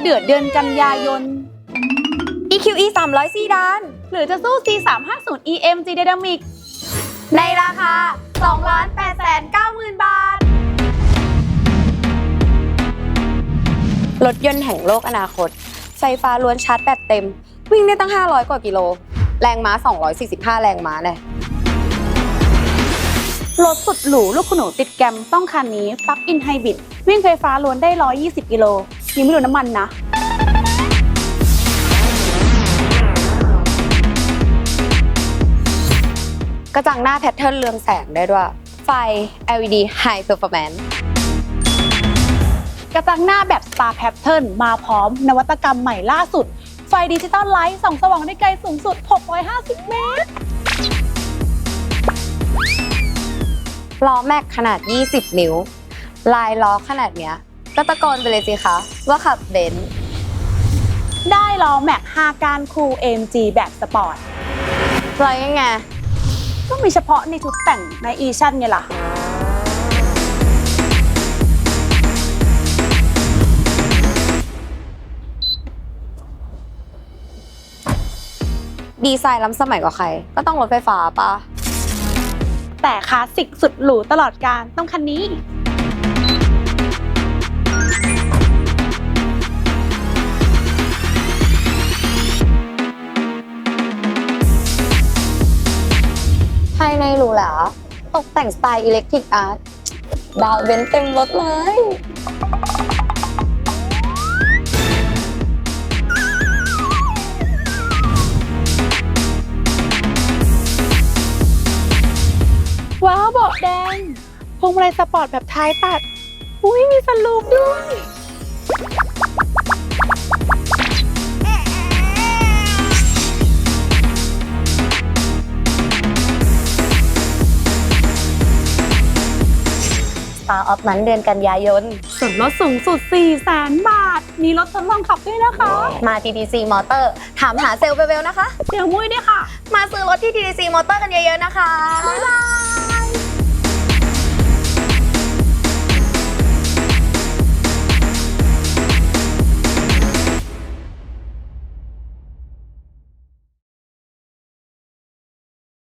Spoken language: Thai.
เดือดเดือนกันยายน EQE 300 ซีดาน หรือจะสู้ C350 EMG Dynamic ในราคา2ล้าน8แสน9หมื่นบาท รถยนต์แห่งโลกอนาคต ไฟฟ้าล้วนชาร์จแบตเต็ม วิ่งได้ตั้ง 500 กว่ากิโล แรงม้า 245 แรงม้าแน่รถสุดหรูลูกคุณหนูติดแกรมต้องคันนี้ปลั๊กอินไฮบริดวิ่งไฟฟ้าล้วนได้ 120 กิโล ยังไม่รวมน้ำมันนะกระจังหน้าแพทเทิร์นเรืองแสงได้ด้วย ไฟ LED High Performance กระจังหน้าแบบ Star Pattern มาพร้อมนวัตกรรมใหม่ล่าสุด ไฟดิจิตอลไลท์ส่องสว่างได้ไกลสูงสุด 650 เมตร ล้อแม็กขนาด 20 นิ้ว ลายล้อขนาดเนี้ย ก็ตะโกนไปเลยสิคะว่าขับเบนซ์ได้ล้อแม็ก5การคูล AMG แบบสปอร์ตแล้วยังไง ก็มีเฉพาะในชุดแต่งในอีชั่นไงล่ะ ดีไซน์ล้ำสมัยกว่าใคร ก็ต้องรถไฟฟ้าปะ แต่คลาสสิกสุดหรูตลอดการต้องคันนี้ายในหรูหราตกแต่งสไตล์อิเล็กทริกอาร์ตดาวเบนเต็มรถเลย ว้าวเบาะแดงพวงมาลัยสปอร์ตแบบท้ายตัด อุ้ยมีสลูปด้วย Star of นั้นเดือนกันยายน ส่วนลดสูงสุด 4 0 0 0 0 0บาท มีรถทดลองขับด้วยนะคะ มา TTC Motor ถามหาเซลล์เบลๆนะคะ เดี๋ยวมุ้ยด้วยค่ะ มาซื้อรถที่ TTC Motor กันเยอะๆนะคะ บ๊ายบาย